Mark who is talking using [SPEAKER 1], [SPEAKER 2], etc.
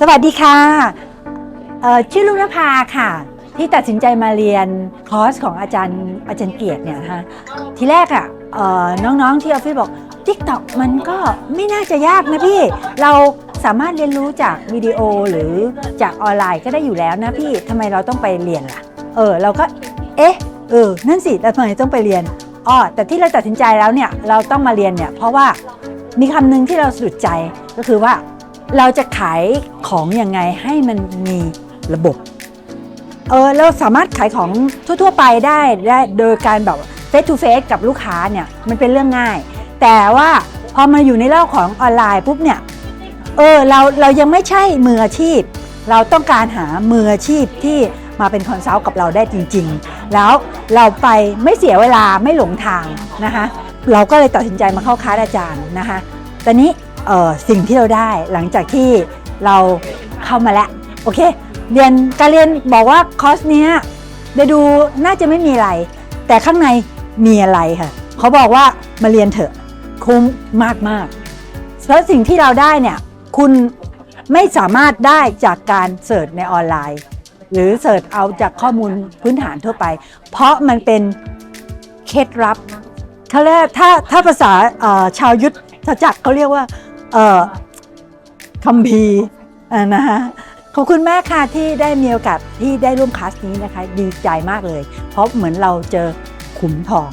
[SPEAKER 1] สวัสดีค่ะเอ่อชื่อลุงนภาค่ะ ที่ตัดสินใจมาเรียนคอร์สของอาจารย์อาจารย์เกียรติเนี่ยนะคะทีแรกอะ่ะเอ่อน้องๆที่ออฟฟิศบอก t ิ k t o k มันก็ไม่น่าจะยากนะพี่ เราสามารถเรียนรู้จากวิดีโอหรือจากออนไลน์ก็ได้อยู่แล้วนะพี่ทำไมเราต้องไปเรียนล่ะ เออเราก็เอ๊ะเออนั่นสิแล้วทำไมต้องไปเรียนอ๋อแต่ที่เราตัดสินใจแล้วเนี่ยเราต้องมาเรียนเนี่ยเพราะว่ามีคำหนึ่งที่เราสะดุดใจก็คือว่า เราจะขายของยังไงให้มันมีระบบ เออเราสามารถขายของทั่ว ๆ ไปได้ได้โดยการแบบเฟสทูเฟสกับลูกค้าเนี่ยมันเป็นเรื่องง่าย แต่ว่าพอมาอยู่ในโลกของออนไลน์ปุ๊บเนี่ยเออเราเรายังไม่ใช่มืออาชีพ เราต้องการหามืออาชีพที่มาเป็นคอนซัลท์กับเราได้จริง ๆ แล้วเราไปไม่เสียเวลาไม่หลงทางนะคะ เราก็เลยตัดสินใจมาเข้าคลาอาจารย์นะคะตอนนี้ สิ่งที่เราได้หลังจากที่เราเข้ามาแล้ว โอเค เรียนการเรียนบอกว่าคอร์สเนี้ยได้ดูน่าจะไม่มีอะไร แต่ข้างในมีอะไรค่ะ เขาบอกว่ามาเรียนเถอะคุ้มมากมากแล้วสิ่งที่เราได้เนี่ย คุณไม่สามารถได้จากการเสิร์ชในออนไลน์ หรือเสิร์ชเอาจากข้อมูลพื้นฐานทั่วไป เพราะมันเป็นเคล็ดลับเขาเรียกถ้าถ้าภาษาชาวยุทธจักรเขาเรียกว่า เอ่อคัมภีร์อ่านะคะขอบคุณมากค่ะที่ได้มีโอกาสที่ได้ร่วมคลาสนี้นะคะ ดีใจมากเลย เพราะเหมือนเราเจอขุมทอง